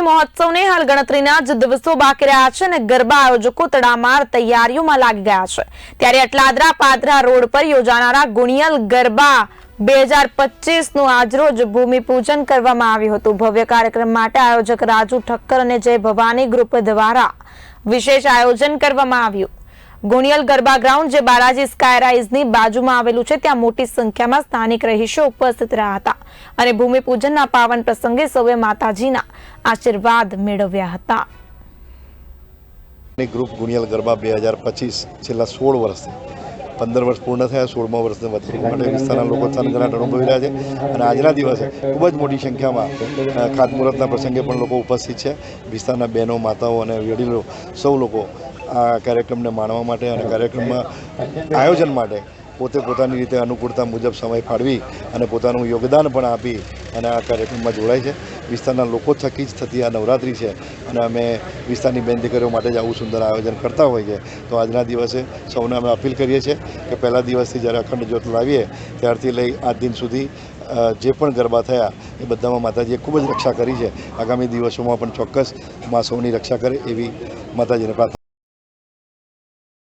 નવરાત્રી મહોત્સવને હાલ ગણતરીના જ દિવસો બાકી રહ્યા છે અને ગરબા આયોજકો તડામાર તૈયારીઓમાં લાગી ગયા છે. ત્યારે અટલાદરા પાદરા રોડ પર યોજાનારા ગુણિયલ ગરબા બે હજાર પચીસનું આજરોજ ભૂમિપૂજન કરવામાં આવ્યું હતું. ભવ્ય કાર્યક્રમ માટે આયોજક રાજુ ઠક્કર અને જય ભવાની ગ્રુપ દ્વારા વિશેષ આયોજન કરવામાં આવ્યું. ગુણિયલ ગરબા ગ્રાઉન્ડ જે બાલાજી સ્કાયરાઇઝની બાજુમાં આવેલું છે ત્યાં મોટી સંખ્યામાં સ્થાનિક રહીશો ઉપસ્થિત રહ્યા હતા અને ભૂમિપૂજનના પાવન પ્રસંગે સૌએ માતાજીના આશીર્વાદ મેળવ્યા હતા. ગ્રુપ ગુણિયલ ગરબા બે હજાર પચીસ છેલ્લા સોળ વર્ષથી પંદર વર્ષ પૂર્ણ થયા સોળમા વર્ષને વધુ. માટે વિસ્તારના લોકો થનગનાટ અનુભવી રહ્યા છે અને આજના દિવસે ખૂબ જ મોટી સંખ્યામાં ખાતમુહૂર્તના પ્રસંગે પણ લોકો ઉપસ્થિત છે. વિસ્તારના બહેનો માતાઓ અને વડીલો સૌ લોકો આ કાર્યક્રમને માણવા માટે અને કાર્યક્રમમાં આયોજન માટે પોતે પોતાની રીતે અનુકૂળતા મુજબ સમય ફાળવી અને પોતાનું યોગદાન પણ આપી અને આ કાર્યક્રમમાં જોડાય છે. વિસ્તારના લોકો થકી જ થતી આ નવરાત્રિ છે અને અમે વિસ્તારની બેન દીકરીઓ માટે જ આવું સુંદર આયોજન કરતા હોઈએ છીએ. તો આજના દિવસે સૌને અમે અપીલ કરીએ છીએ કે પહેલા દિવસથી જ્યારે અખંડ જ્યોત લાવીએ ત્યારથી લઈ આજ દિન સુધી જે પણ ગરબા થયા એ બધામાં માતાજીએ ખૂબ જ રક્ષા કરી છે. આગામી દિવસોમાં પણ ચોક્કસ મા સૌની રક્ષા કરે એવી માતાજીને પ્રાર્થના